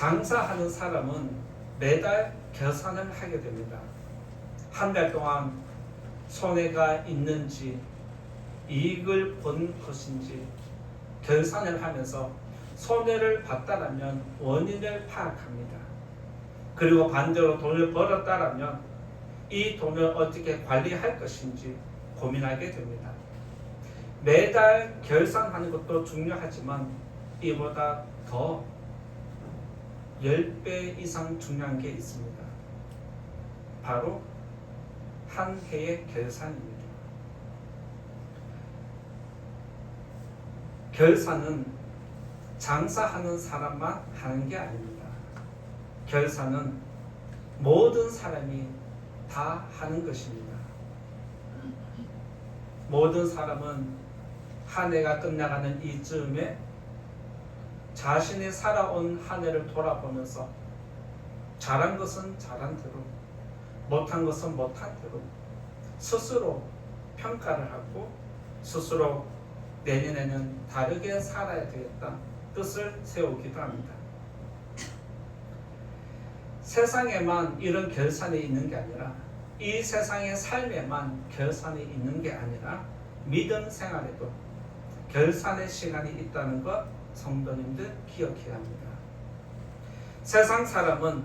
장사하는 사람은 매달 결산을 하게 됩니다. 한 달 동안 손해가 있는지 이익을 본 것인지 결산을 하면서 손해를 봤다라면 원인을 파악합니다. 그리고 반대로 돈을 벌었다라면 이 돈을 어떻게 관리할 것인지 고민하게 됩니다. 매달 결산하는 것도 중요하지만 이보다 더 10배 이상 중요한 게 있습니다. 바로 한 해의 결산입니다. 결산은 장사하는 사람만 하는 게 아닙니다. 결산은 모든 사람이 다 하는 것입니다. 모든 사람은 한 해가 끝나가는 이쯤에 자신이 살아온 한 해를 돌아보면서 잘한 것은 잘한 대로, 못한 것은 못한 대로 스스로 평가를 하고 스스로 내년에는 다르게 살아야 되겠다 뜻을 세우기도 합니다. 세상에만 이런 결산이 있는 게 아니라 이 세상의 삶에만 결산이 있는 게 아니라 믿음 생활에도 결산의 시간이 있다는 것 성도님들 기억해야 합니다. 세상 사람은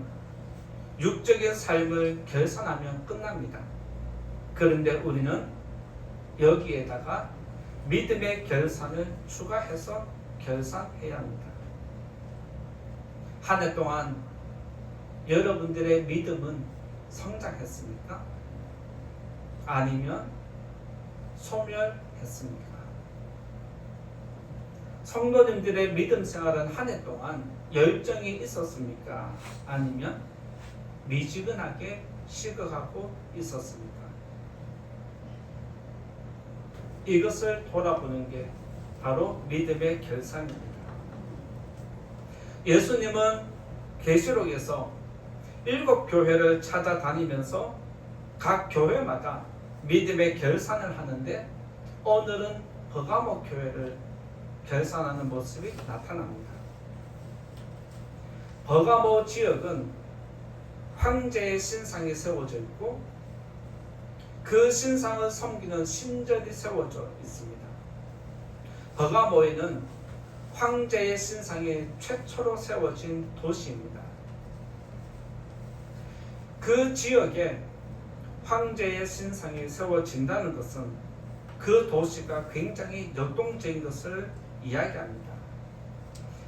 육적인 삶을 결산하면 끝납니다. 그런데 우리는 여기에다가 믿음의 결산을 추가해서 결산해야 합니다. 한 해 동안 여러분들의 믿음은 성장했습니까? 아니면 소멸했습니까? 성도님들의 믿음 생활은 한 해 동안 열정이 있었습니까? 아니면 미지근하게 식어가고 있었습니까? 이것을 돌아보는 게 바로 믿음의 결산입니다. 예수님은 계시록에서 일곱 교회를 찾아다니면서 각 교회마다 믿음의 결산을 하는데 오늘은 버가모 교회를 결산하는 모습이 나타납니다. 버가모 지역은 황제의 신상이 세워져 있고 그 신상을 섬기는 신전이 세워져 있습니다. 버가모에는 황제의 신상이 최초로 세워진 도시입니다. 그 지역에 황제의 신상이 세워진다는 것은 그 도시가 굉장히 역동적인 것을 이야기합니다.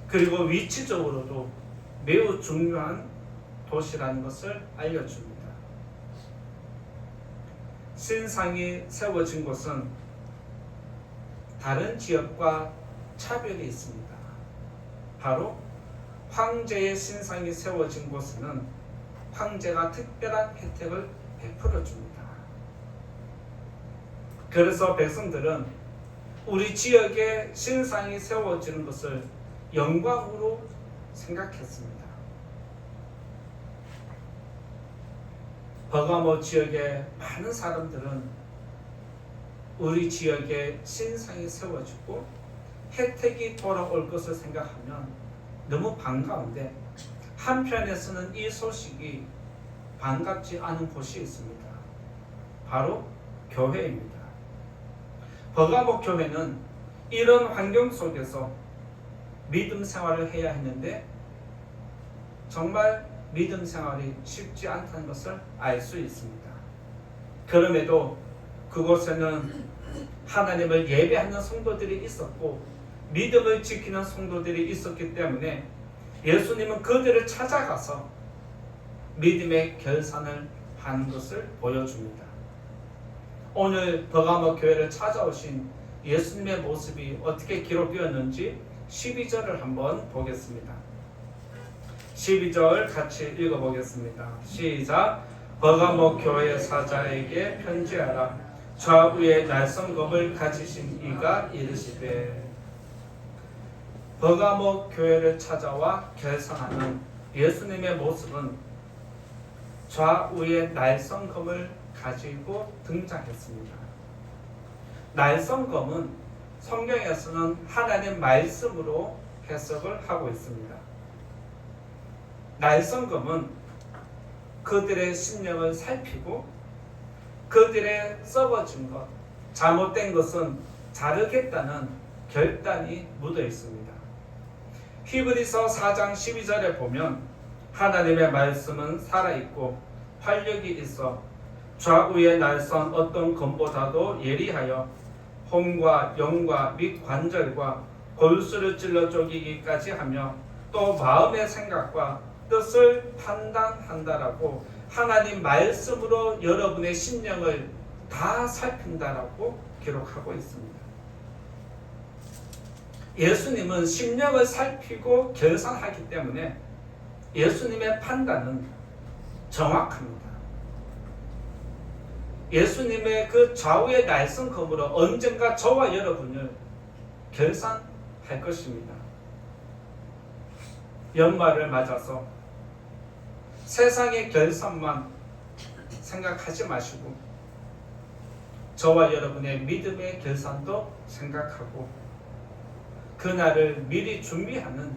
그리고 위치적으로도 매우 중요한 도시라는 것을 알려줍니다. 신상이 세워진 곳은 다른 지역과 차별이 있습니다. 바로 황제의 신상이 세워진 곳에는 황제가 특별한 혜택을 베풀어 줍니다. 그래서 백성들은 우리 지역에 신상이 세워지는 것을 영광으로 생각했습니다. 버가모 지역의 많은 사람들은 우리 지역에 신상이 세워지고 혜택이 돌아올 것을 생각하면 너무 반가운데 한편에서는 이 소식이 반갑지 않은 곳이 있습니다. 바로 교회입니다. 버가모 교회는 이런 환경 속에서 믿음 생활을 해야 했는데 정말 믿음 생활이 쉽지 않다는 것을 알 수 있습니다. 그럼에도 그곳에는 하나님을 예배하는 성도들이 있었고 믿음을 지키는 성도들이 있었기 때문에 예수님은 그들을 찾아가서 믿음의 결산을 하는 것을 보여줍니다. 오늘 버가모 교회를 찾아오신 예수님의 모습이 어떻게 기록되었는지 12절을 한번 보겠습니다. 12절 같이 읽어보겠습니다. 시작. 버가모 교회 사자에게 편지하라. 좌우에 날성검을 가지신 이가 이르시되 버가모 교회를 찾아와 결산하는 예수님의 모습은 좌우에 날성검을 가지고 등장했습니다. 날성검은 성경에서는 하나님 말씀으로 해석을 하고 있습니다. 날성검은 그들의 심령을 살피고 그들의 썩어진 것, 잘못된 것은 자르겠다는 결단이 묻어 있습니다. 히브리서 4장 12절에 보면 하나님의 말씀은 살아있고 활력이 있어 좌우의 날선 어떤 검보다도 예리하여 혼과 영과 및 관절과 골수를 찔러 쪼개기까지 하며 또 마음의 생각과 뜻을 판단한다라고 하나님 말씀으로 여러분의 심령을 다 살핀다라고 기록하고 있습니다. 예수님은 심령을 살피고 결산하기 때문에 예수님의 판단은 정확합니다. 예수님의 그 좌우의 날성검으로 언젠가 저와 여러분을 결산할 것입니다. 연말을 맞아서 세상의 결산만 생각하지 마시고 저와 여러분의 믿음의 결산도 생각하고 그날을 미리 준비하는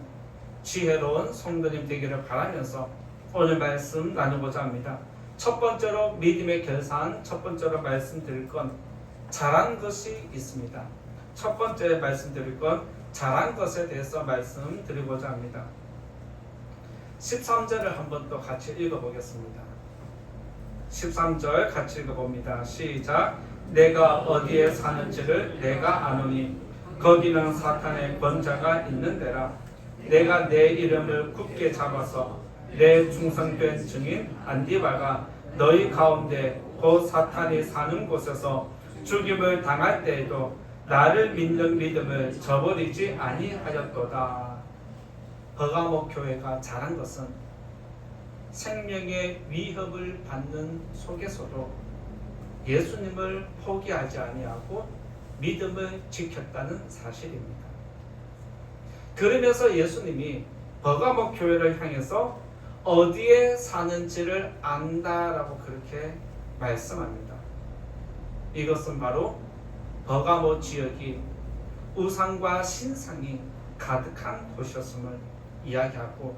지혜로운 성도님 되기를 바라면서 오늘 말씀 나누고자 합니다. 첫 번째로 믿음의 결산, 첫 번째로 말씀드릴 건 잘한 것이 있습니다. 첫 번째 말씀드릴 건 잘한 것에 대해서 말씀드리고자 합니다. 13절을 한번 또 같이 읽어보겠습니다. 13절 같이 읽어봅니다. 시작. 내가 어디에 사는지를 내가 아노니 거기는 사탄의 권자가 있는 데라. 내가 내 이름을 굳게 잡아서 내 중성된 증인 안디바가 너희 가운데 곧 사탄이 사는 곳에서 죽임을 당할 때에도 나를 믿는 믿음을 저버리지 아니하였도다. 버가모 교회가 잘한 것은 생명의 위협을 받는 속에서도 예수님을 포기하지 아니하고 믿음을 지켰다는 사실입니다. 그러면서 예수님이 버가모 교회를 향해서 어디에 사는지를 안다라고 그렇게 말씀합니다. 이것은 바로 버가모 지역이 우상과 신상이 가득한 곳이었음을 이야기하고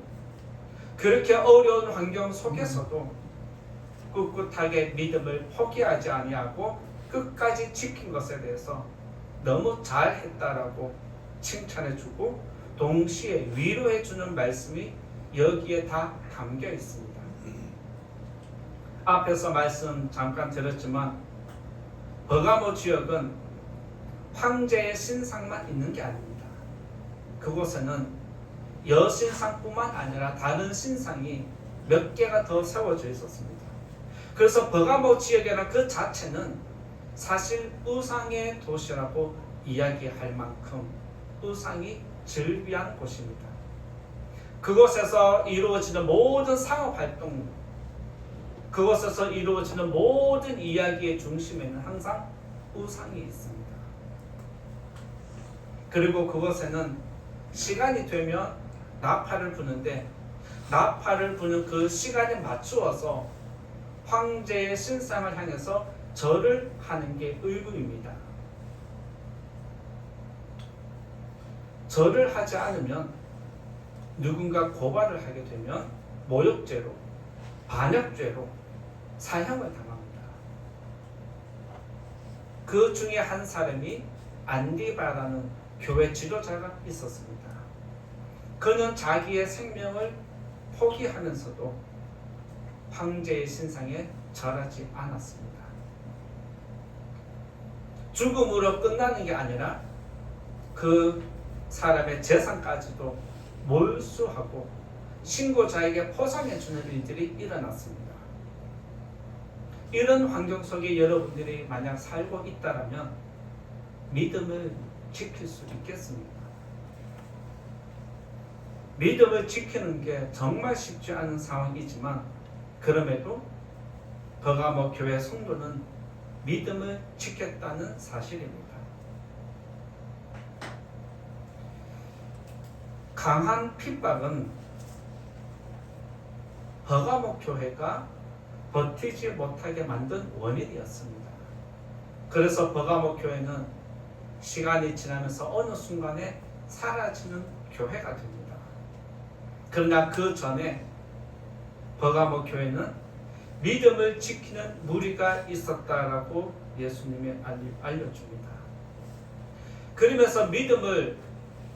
그렇게 어려운 환경 속에서도 꿋꿋하게 믿음을 포기하지 아니하고 끝까지 지킨 것에 대해서 너무 잘했다라고 칭찬해주고 동시에 위로해주는 말씀이 여기에 다 담겨 있습니다. 앞에서 말씀 잠깐 들었지만 버가모 지역은 황제의 신상만 있는 게 아닙니다. 그곳에는 여신상뿐만 아니라 다른 신상이 몇 개가 더 세워져 있었습니다. 그래서 버가모 지역이라는 그 자체는 사실 우상의 도시라고 이야기할 만큼 우상이 즐비한 곳입니다. 그곳에서 이루어지는 모든 상업 활동, 그곳에서 이루어지는 모든 이야기의 중심에는 항상 우상이 있습니다. 그리고 그곳에는 시간이 되면 나팔을 부는데 나팔을 부는 그 시간에 맞추어서 황제의 신상을 향해서 절을 하는 게 의무입니다. 절을 하지 않으면 누군가 고발을 하게 되면 모욕죄로 반역죄로 사형을 당합니다. 그 중에 한 사람이 안디바라는 교회 지도자가 있었습니다. 그는 자기의 생명을 포기하면서도 황제의 신상에 절하지 않았습니다. 죽음으로 끝나는 게 아니라 그 사람의 재산까지도 몰수하고 신고자에게 포상해 주는 일들이 일어났습니다. 이런 환경 속에 여러분들이 만약 살고 있다라면 믿음을 지킬 수 있겠습니까? 믿음을 지키는 게 정말 쉽지 않은 상황이지만 그럼에도 버가모 교회 성도는 믿음을 지켰다는 사실입니다. 강한 핍박은 버가모 교회가 버티지 못하게 만든 원인이었습니다. 그래서 버가모 교회는 시간이 지나면서 어느 순간에 사라지는 교회가 됩니다. 그러나 그 전에 버가모 교회는 믿음을 지키는 무리가 있었다라고 예수님이 알려줍니다. 그러면서 믿음을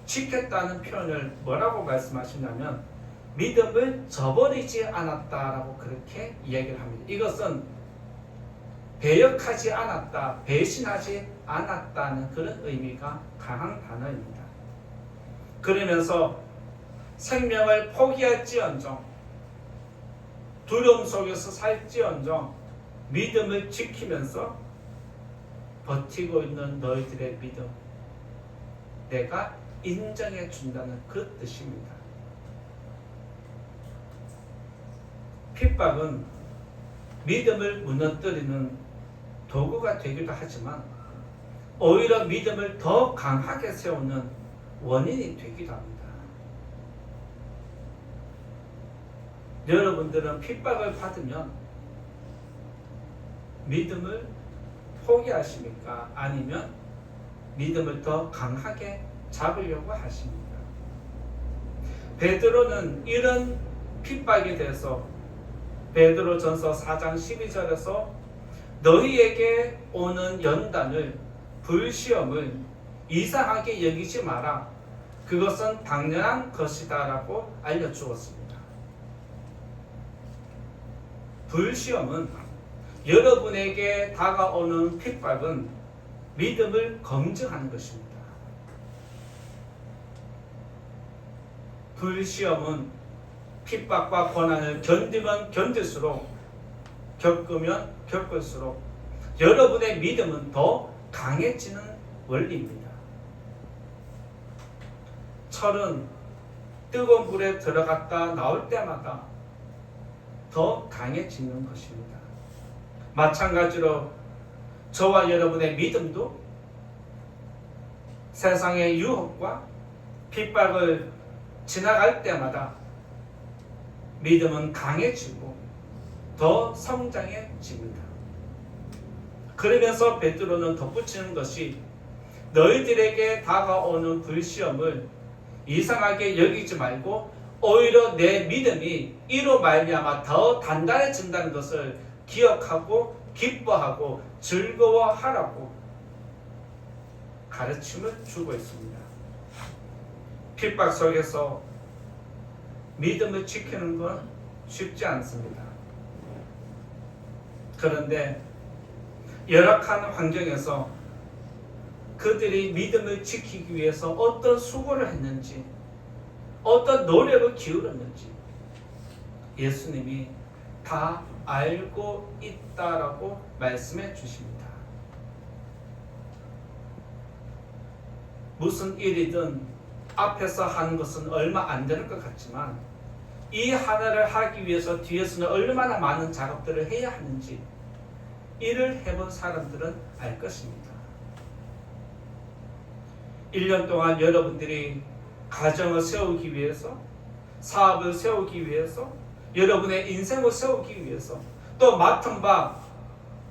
지켰다는 표현을 뭐라고 말씀하시냐면 믿음을 저버리지 않았다라고 그렇게 이야기를 합니다. 이것은 배역하지 않았다, 배신하지 않았다는 그런 의미가 강한 단어입니다. 그러면서 생명을 포기할지언정 두려움 속에서 살지언정 믿음을 지키면서 버티고 있는 너희들의 믿음 내가 인정해 준다는 그 뜻입니다. 핍박은 믿음을 무너뜨리는 도구가 되기도 하지만 오히려 믿음을 더 강하게 세우는 원인이 되기도 합니다. 여러분들은 핍박을 받으면 믿음을 포기하십니까? 아니면 믿음을 더 강하게 잡으려고 하십니까? 베드로는 이런 핍박에 대해서 베드로 전서 4장 12절에서 너희에게 오는 연단을 불시험을 이상하게 여기지 마라. 그것은 당연한 것이다라고 알려주었습니다. 불시험은 여러분에게 다가오는 핍박은 믿음을 검증하는 것입니다. 불시험은 핍박과 고난을 견디면 견딜수록 겪으면 겪을수록 여러분의 믿음은 더 강해지는 원리입니다. 철은 뜨거운 물에 들어갔다 나올 때마다 더 강해지는 것입니다. 마찬가지로 저와 여러분의 믿음도 세상의 유혹과 핍박을 지나갈 때마다 믿음은 강해지고 더 성장해집니다. 그러면서 베드로는 덧붙이는 것이 너희들에게 다가오는 불시험을 이상하게 여기지 말고 오히려 내 믿음이 이로 말미암아 더 단단해진다는 것을 기억하고 기뻐하고 즐거워하라고 가르침을 주고 있습니다. 핍박 속에서 믿음을 지키는 건 쉽지 않습니다. 그런데 열악한 환경에서 그들이 믿음을 지키기 위해서 어떤 수고를 했는지, 어떤 노력을 기울였는지 예수님이 다 알고 있다라고 말씀해 주십니다. 무슨 일이든 앞에서 하는 것은 얼마 안 되는 것 같지만 이 하나를 하기 위해서 뒤에서는 얼마나 많은 작업들을 해야 하는지 일을 해본 사람들은 알 것입니다. 1년 동안 여러분들이 가정을 세우기 위해서 사업을 세우기 위해서 여러분의 인생을 세우기 위해서 또 맡은 바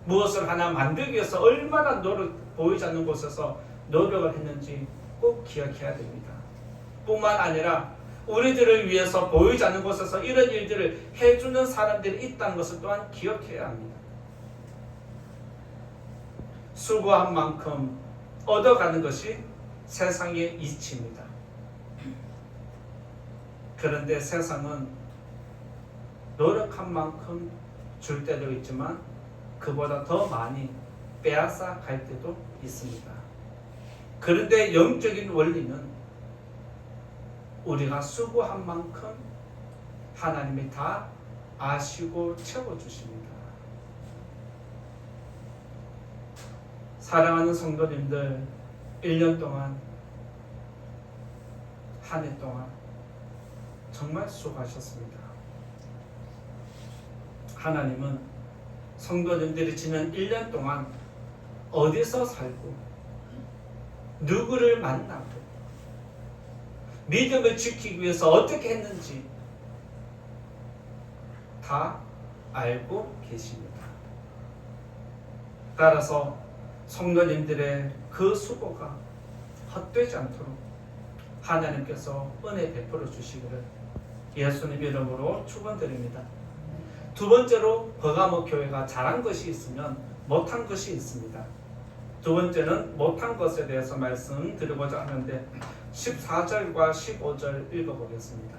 무엇을 하나 만들기 위해서 얼마나 노력 보이지 않는 곳에서 노력을 했는지 꼭 기억해야 됩니다. 뿐만 아니라 우리들을 위해서 보이지 않는 곳에서 이런 일들을 해주는 사람들이 있다는 것을 또한 기억해야 합니다. 수고한 만큼 얻어가는 것이 세상의 이치입니다. 그런데 세상은 노력한 만큼 줄 때도 있지만 그보다 더 많이 빼앗아 갈 때도 있습니다. 그런데 영적인 원리는 우리가 수고한 만큼 하나님이 다 아시고 채워주십니다. 사랑하는 성도님들, 1년 동안, 한 해 동안 정말 수고하셨습니다. 하나님은 성도님들이 지난 1년 동안 어디서 살고, 누구를 만나고, 믿음을 지키기 위해서 어떻게 했는지 다 알고 계십니다. 따라서 성도님들의 그 수고가 헛되지 않도록 하나님께서 은혜 베풀어 주시기를 예수님 이름으로 축원드립니다. 두 번째로 버가모 교회가 잘한 것이 있으면 못한 것이 있습니다. 두 번째는 못한 것에 대해서 말씀드리고자 하는데 14절과 15절 읽어보겠습니다.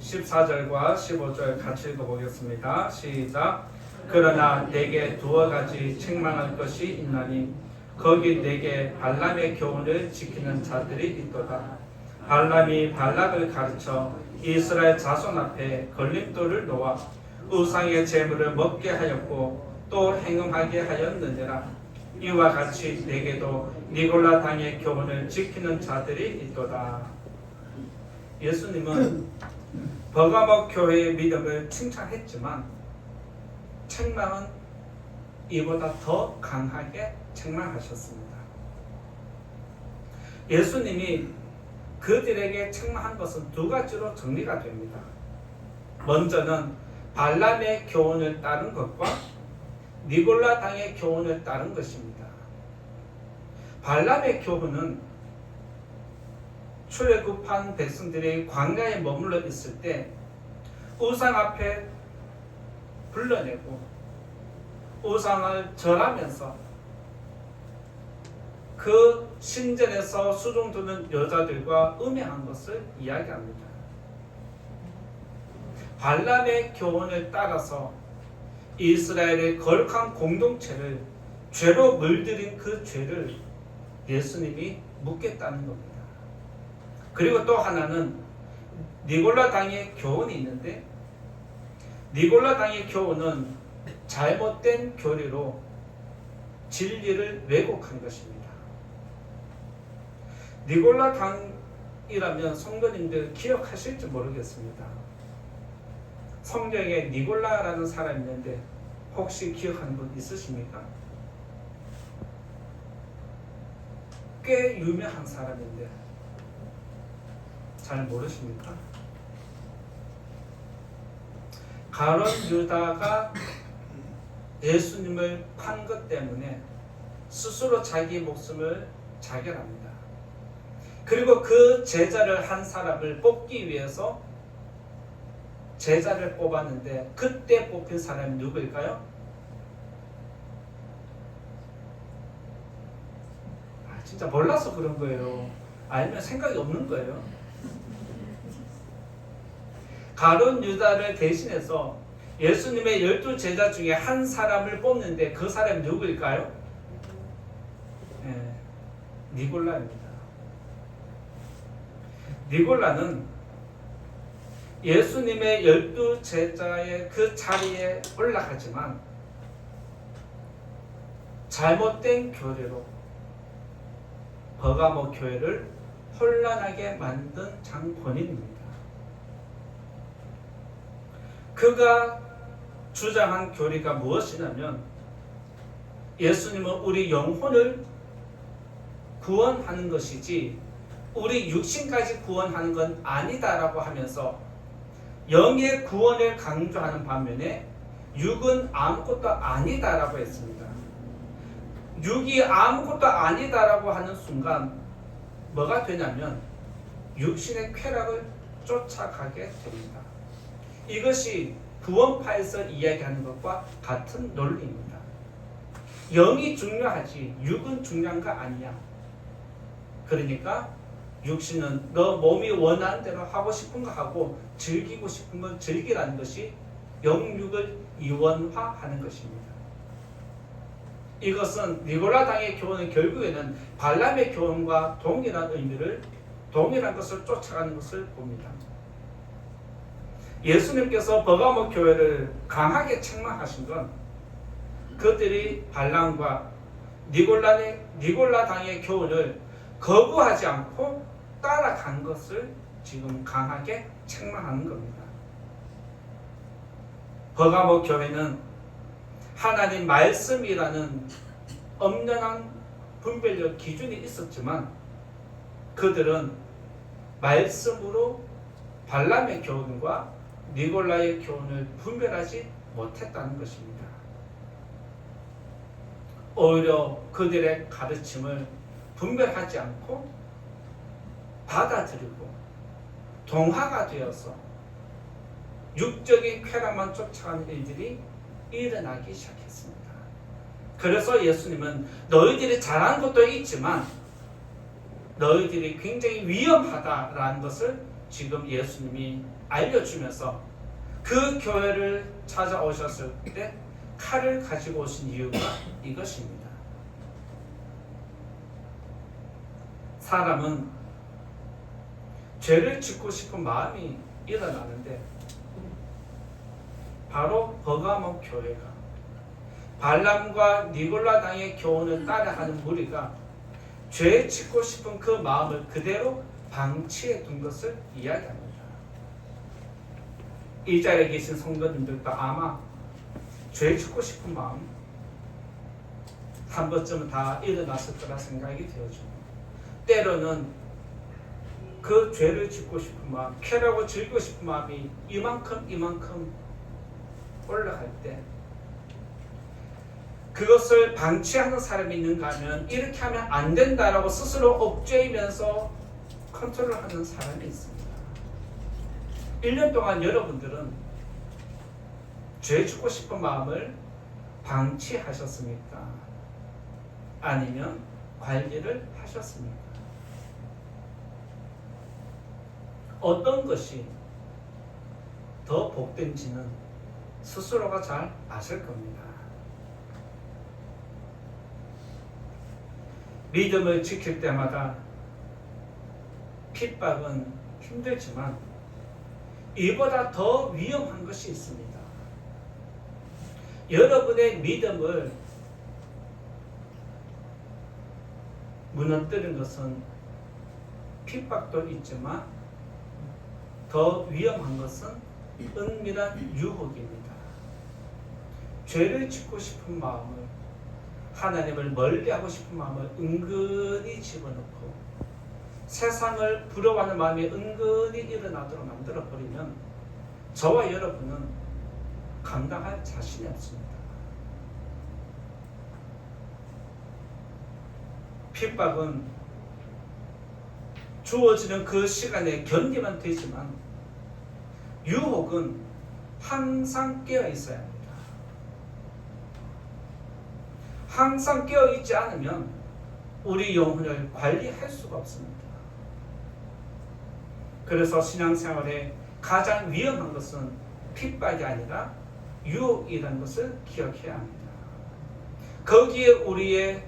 14절과 15절 같이 읽어보겠습니다. 시작. 그러나 내게 두어 가지 책망할 것이 있나니 거기 내게 발람의 교훈을 지키는 자들이 있도다. 발람이 발락을 가르쳐 이스라엘 자손 앞에 걸림돌을 놓아 우상의 재물을 먹게 하였고 또 행음하게 하였느니라. 이와 같이 내게도 니골라 당의 교훈을 지키는 자들이 있도다. 예수님은 버가목 교회의 믿음을 칭찬했지만 책망은 이보다 더 강하게 책망하셨습니다. 예수님이 그들에게 책망한 것은 두 가지로 정리가 됩니다. 먼저는 발람의 교훈을 따른 것과 니골라 당의 교훈을 따른 것입니다. 발람의 교훈은 출애굽한 백성들이 광야에 머물러 있을 때 우상 앞에 불러내고 우상을 절하면서 그 신전에서 수종 두는 여자들과 음행한 것을 이야기합니다. 발람의 교훈을 따라서 이스라엘의 거룩한 공동체를 죄로 물들인 그 죄를 예수님이 묻겠다는 겁니다. 그리고 또 하나는 니골라 당의 교훈이 있는데 니골라 당의 교훈은 잘못된 교리로 진리를 왜곡한 것입니다. 니골라 당이라면 성도님들 기억하실지 모르겠습니다. 성경에 니골라라는 사람이 있는데 혹시 기억하는 분 있으십니까? 꽤 유명한 사람인데 잘 모르십니까? 가론 유다가 예수님을 판 것 때문에 스스로 자기 목숨을 자결합니다. 그리고 그 제자를 한 사람을 뽑기 위해서 제자를 뽑았는데 그때 뽑힌 사람이 누구일까요? 아, 진짜 몰라서 그런 거예요. 알면 생각이 없는 거예요. 가론 유다를 대신해서 예수님의 열두 제자 중에 한 사람을 뽑는데 그 사람이 누구일까요? 네, 니골라입니다. 니골라는 예수님의 열두 제자의 그 자리에 올라가지만 잘못된 교리로 버가모 교회를 혼란하게 만든 장본인입니다. 그가 주장한 교리가 무엇이냐면 예수님은 우리 영혼을 구원하는 것이지 우리 육신까지 구원하는 건 아니다라고 하면서 영의 구원을 강조하는 반면에 육은 아무것도 아니다라고 했습니다. 육이 아무것도 아니다라고 하는 순간 뭐가 되냐면 육신의 쾌락을 쫓아가게 됩니다. 이것이 구원파에서 이야기하는 것과 같은 논리입니다. 영이 중요하지 육은 중요한 거 아니야. 그러니까 육신은 너 몸이 원하는 대로 하고 싶은 거 하고 즐기고 싶은 건 즐기라는 것이 영육을 이원화하는 것입니다. 이것은 니골라 당의 교훈은 결국에는 발람의 교훈과 동일한 의미를 동일한 것을 쫓아가는 것을 봅니다. 예수님께서 버가모 교회를 강하게 책망하신 건 그들이 발람과 니골라 당의 교훈을 거부하지 않고 따라간 것을 지금 강하게 책망하는 겁니다. 버가모 교회는 하나님 말씀이라는 엄연한 분별력 기준이 있었지만 그들은 말씀으로 발람의 교훈과 니골라의 교훈을 분별하지 못했다는 것입니다. 오히려 그들의 가르침을 분별하지 않고 받아들이고 동화가 되어서 육적인 쾌락만 쫓아가는 일들이 일어나기 시작했습니다. 그래서 예수님은 너희들이 잘하는 것도 있지만 너희들이 굉장히 위험하다라는 것을 지금 예수님이 알려주면서 그 교회를 찾아오셨을 때 칼을 가지고 오신 이유가 이것입니다. 사람은 죄를 짓고 싶은 마음이 일어나는데 바로 버가모 교회가 발람과 니골라당의 교훈을 따라하는 무리가 죄 짓고 싶은 그 마음을 그대로 방치해 둔 것을 이야기합니다. 이 자리에 계신 성도님들도 아마 죄 짓고 싶은 마음 한 번쯤은 다 일어났을 거라 생각이 되어집니다. 때로는 그 죄를 짓고 싶은 마음, 쾌락을 즐기고 싶은 마음이 이만큼 이만큼 올라갈 때 그것을 방치하는 사람이 있는가 하면 이렇게 하면 안 된다라고 스스로 억제이면서 컨트롤하는 사람이 있습니다. 1년 동안 여러분들은 죄 짓고 싶은 마음을 방치하셨습니까? 아니면 관리를 하셨습니까? 어떤 것이 더 복된지는 스스로가 잘 아실 겁니다. 믿음을 지킬 때마다 핍박은 힘들지만 이보다 더 위험한 것이 있습니다. 여러분의 믿음을 무너뜨린 것은 핍박도 있지만 더 위험한 것은 은밀한 유혹입니다. 죄를 짓고 싶은 마음을 하나님을 멀리하고 싶은 마음을 은근히 집어넣고 세상을 부러워하는 마음이 은근히 일어나도록 만들어 버리면 저와 여러분은 감당할 자신이 없습니다. 핍박은 주어지는 그 시간에 견디면 되지만 유혹은 항상 깨어 있어야 합니다. 항상 깨어 있지 않으면 우리 영혼을 관리할 수가 없습니다. 그래서 신앙생활에 가장 위험한 것은 핍박이 아니라 유혹이라는 것을 기억해야 합니다. 거기에 우리의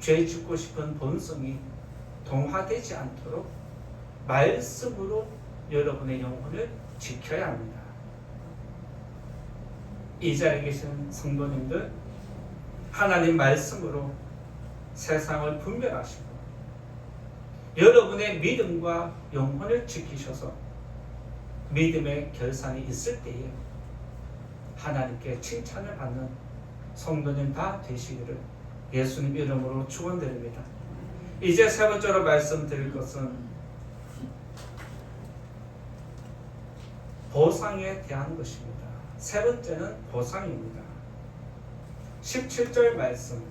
죄 짓고 싶은 본성이 동화되지 않도록 말씀으로 여러분의 영혼을 지켜야 합니다. 이 자리에 계신 성도님들 하나님 말씀으로 세상을 분별하시고 여러분의 믿음과 영혼을 지키셔서 믿음의 결산이 있을 때에 하나님께 칭찬을 받는 성도님 다 되시기를 예수님 이름으로 축원드립니다. 이제 세 번째로 말씀드릴 것은 보상에 대한 것입니다. 세 번째는 보상입니다. 17절 말씀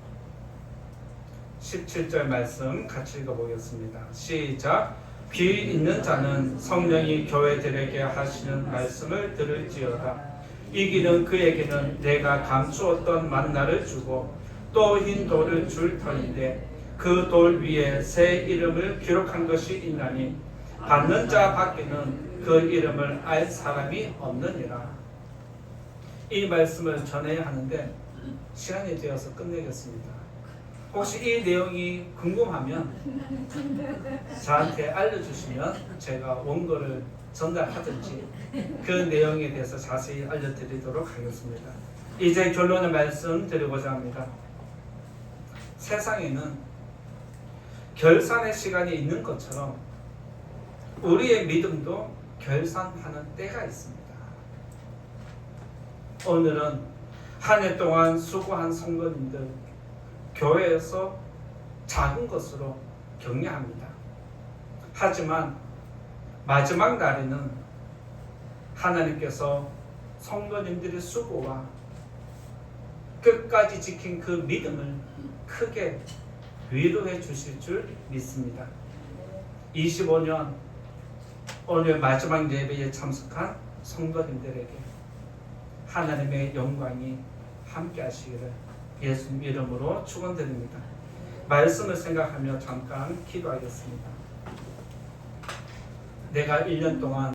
17절 말씀 같이 읽어보겠습니다. 시작. 귀 있는 자는 성령이 교회들에게 하시는 말씀을 들을지어다. 이기는 그에게는 내가 감추었던 만나를 주고 또 흰 돌을 줄 터인데 그 돌 위에 새 이름을 기록한 것이 있나니 받는 자 밖에는 그 이름을 알 사람이 없느니라. 이 말씀을 전해야 하는데 시간이 되어서 끝내겠습니다. 혹시 이 내용이 궁금하면 저한테 알려주시면 제가 원고를 전달하든지 그 내용에 대해서 자세히 알려드리도록 하겠습니다. 이제 결론의 말씀 드리고자 합니다. 세상에는 결산의 시간이 있는 것처럼 우리의 믿음도 결산하는 때가 있습니다. 오늘은 한 해 동안 수고한 성도님들 교회에서 작은 것으로 격려합니다. 하지만 마지막 날에는 하나님께서 성도님들의 수고와 끝까지 지킨 그 믿음을 크게 위로해 주실 줄 믿습니다. 25년 오늘 마지막 예배에 참석한 성도님들에게 하나님의 영광이 함께 하시기를 예수님 이름으로 축원드립니다. 말씀을 생각하며 잠깐 기도하겠습니다. 내가 1년 동안